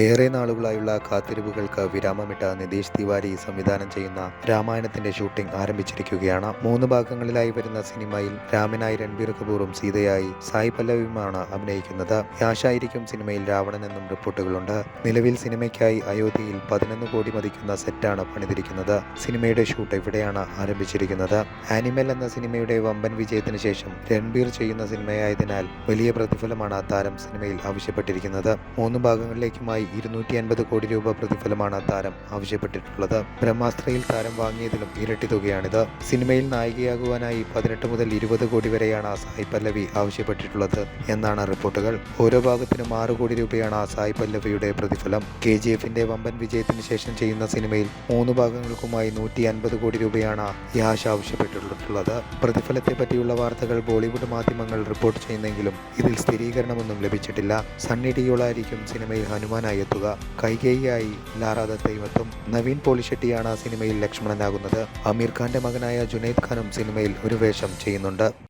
ഏറെ നാളുകളായുള്ള കാത്തിരിവുകൾക്ക് വിരാമമിട്ട നിതീഷ് തിവാരി സംവിധാനം ചെയ്യുന്ന രാമായണത്തിന്റെ ഷൂട്ടിംഗ് ആരംഭിച്ചിരിക്കുകയാണ്. മൂന്ന് ഭാഗങ്ങളിലായി വരുന്ന സിനിമയിൽ രാമനായി രൺബീർ കപൂറും സീതയായി സായി പല്ലവിയുമാണ് അഭിനയിക്കുന്നത്. യാഷായിരിക്കും സിനിമയിൽ രാവണൻ എന്നും റിപ്പോർട്ടുകളുണ്ട്. നിലവിൽ സിനിമയ്ക്കായി അയോധ്യയിൽ പതിനൊന്ന് കോടി മതിക്കുന്ന സെറ്റാണ് പണിതിരിക്കുന്നത്. സിനിമയുടെ ഷൂട്ട് ഇവിടെയാണ് ആരംഭിച്ചിരിക്കുന്നത്? ആനിമൽ എന്ന സിനിമയുടെ വമ്പൻ വിജയത്തിന് ശേഷം രൺബീർ ചെയ്യുന്ന സിനിമയായതിനാൽ വലിയ പ്രതിഫലമാണ് താരം സിനിമയിൽ ആവശ്യപ്പെട്ടിരിക്കുന്നത്. മൂന്ന് ഭാഗങ്ങളിലേക്കുമായി ഇരുന്നൂറ്റി അൻപത് കോടി രൂപ പ്രതിഫലമാണ് താരം ആവശ്യപ്പെട്ടിട്ടുള്ളത്. ബ്രഹ്മാസ്ത്രയിൽ താരം വാങ്ങിയതിലും ഇരട്ടി തുകയാണിത്. സിനിമയിൽ നായികയാകുവാനായി പതിനെട്ട് മുതൽ ഇരുപത് കോടി വരെയാണ് സായ് പല്ലവി ആവശ്യപ്പെട്ടിട്ടുള്ളത് എന്നാണ് റിപ്പോർട്ടുകൾ. ഓരോ ഭാഗത്തിനും ആറ് കോടി രൂപയാണ് സായ് പല്ലവിയുടെ പ്രതിഫലം. കെ ജി എഫിന്റെ വമ്പൻ വിജയത്തിന് ശേഷം ചെയ്യുന്ന സിനിമയിൽ മൂന്ന് ഭാഗങ്ങൾക്കുമായി നൂറ്റി അൻപത് കോടി രൂപയാണ് യാഷ് ആവശ്യപ്പെട്ടിട്ടുള്ളത്. പ്രതിഫലത്തെ പറ്റിയുള്ള വാർത്തകൾ ബോളിവുഡ് മാധ്യമങ്ങൾ റിപ്പോർട്ട് ചെയ്യുന്നെങ്കിലും ഇതിൽ സ്ഥിരീകരണമൊന്നും ലഭിച്ചിട്ടില്ല. സണ്ണി ഡിയോളായിരിക്കും സിനിമയിൽ ഹനുമാനായി എത്തുക കൈകേയിയായി ലാറാദ ദൈവത്തും നവീൻ പോളിഷെട്ടിയാണ് സിനിമയിൽ ലക്ഷ്മണനാകുന്നത്. അമീർ ഖാന്റെ മകനായ ജുനൈദ് ഖാനും സിനിമയിൽ ഒരു വേഷം ചെയ്യുന്നുണ്ട്.